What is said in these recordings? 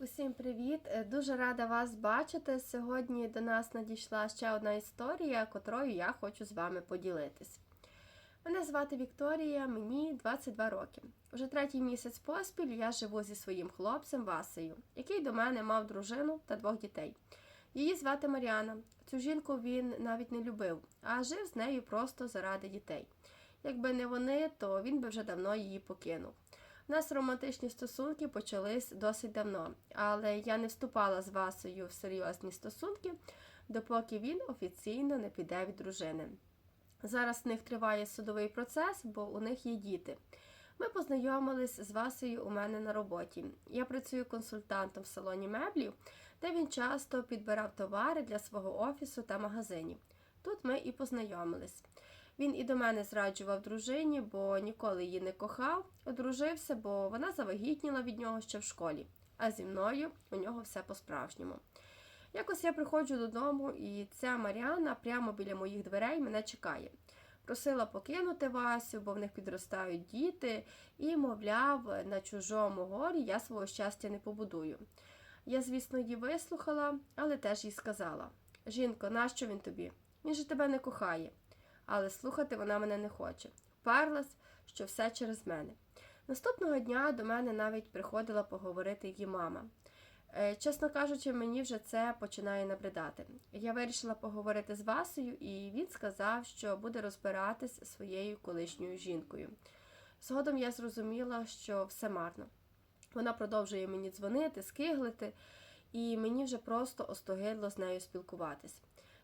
Усім привіт! Е, Дуже рада вас бачити. Сьогодні до нас надійшла ще одна історія, котрою я хочу з вами поділитись. Мене звати Вікторія, мені 22 роки. Вже третій місяць поспіль я живу зі своїм хлопцем Васею, який до мене мав дружину та двох дітей. Її звати Маріана. Цю жінку він навіть не любив, а жив з нею просто заради дітей. Якби не вони, то він би вже давно її покинув. У нас романтичні стосунки почались досить давно, але я не вступала з Васею в серйозні стосунки, допоки він офіційно не піде від дружини. Зараз в них триває судовий процес, бо у них є діти. Ми познайомились з Васею у мене на роботі. Я працюю консультантом в салоні меблів, де він часто підбирав товари для свого офісу та магазинів. Тут ми і познайомились. Він і до мене зраджував дружині, бо ніколи її не кохав, одружився, бо вона завагітніла від нього ще в школі, а зі мною у нього все по-справжньому. Якось я приходжу додому, і ця Маріана прямо біля моїх дверей мене чекає. Просила покинути Васю, бо в них підростають діти, і, мовляв, на чужому горі я свого щастя не побудую. Я, звісно, її вислухала, але теж їй сказала: Жінко, нащо він тобі? Він же тебе не кохає. Але слухати вона мене не хоче. Вперлась, що все через мене. Наступного дня до мене навіть приходила поговорити її мама. Е, Чесно кажучи, мені вже це починає набридати. Я вирішила поговорити з Васею, і він сказав, що буде розбиратись зі своєю колишньою жінкою. Згодом я зрозуміла, що все марно. Вона продовжує мені дзвонити, скиглити, і мені вже просто остогидло з нею спілкуватись.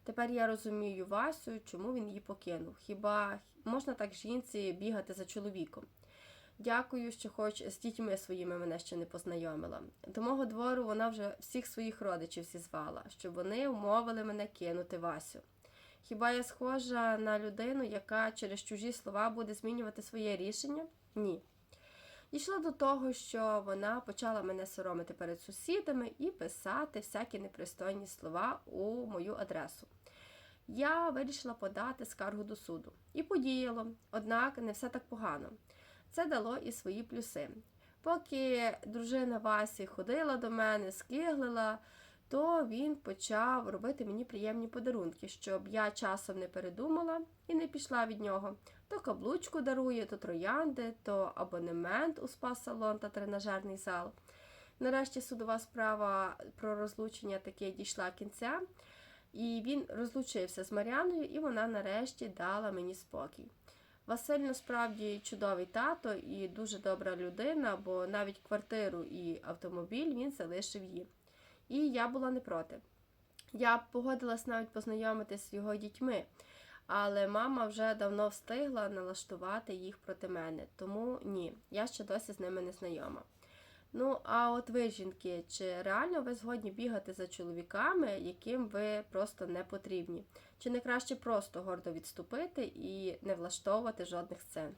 Тепер я розумію Васю, чому він її покинув. Хіба можна так жінці бігати за чоловіком? Дякую, що хоч з дітьми своїми мене ще не познайомила. До мого двору вона вже всіх своїх родичів зізвала, щоб вони умовили мене кинути Васю. Хіба я схожа на людину, яка через чужі слова буде змінювати своє рішення? Ні. Дійшло до того, що вона почала мене соромити перед сусідами і писати всякі непристойні слова у мою адресу. Я вирішила подати скаргу до суду. І подіяло, однак не все так погано. Це дало і свої плюси. Поки дружина Васі ходила до мене, скиглила, то він почав робити мені приємні подарунки, щоб я часом не передумала і не пішла від нього. То каблучку дарує, то троянди, то абонемент у спа-салон та тренажерний зал. Нарешті судова справа про розлучення таки дійшла кінця, і він розлучився з Мар'яною, і вона нарешті дала мені спокій. Василь насправді чудовий тато і дуже добра людина, бо навіть квартиру і автомобіль він залишив їй. І я була не проти. Я погодилась навіть познайомитись з його дітьми, але мама вже давно встигла налаштувати їх проти мене, тому ні, я ще досі з ними не знайома. Ну, а от ви, жінки, чи реально ви згодні бігати за чоловіками, яким ви просто не потрібні? Чи не краще просто гордо відступити і не влаштовувати жодних сцен?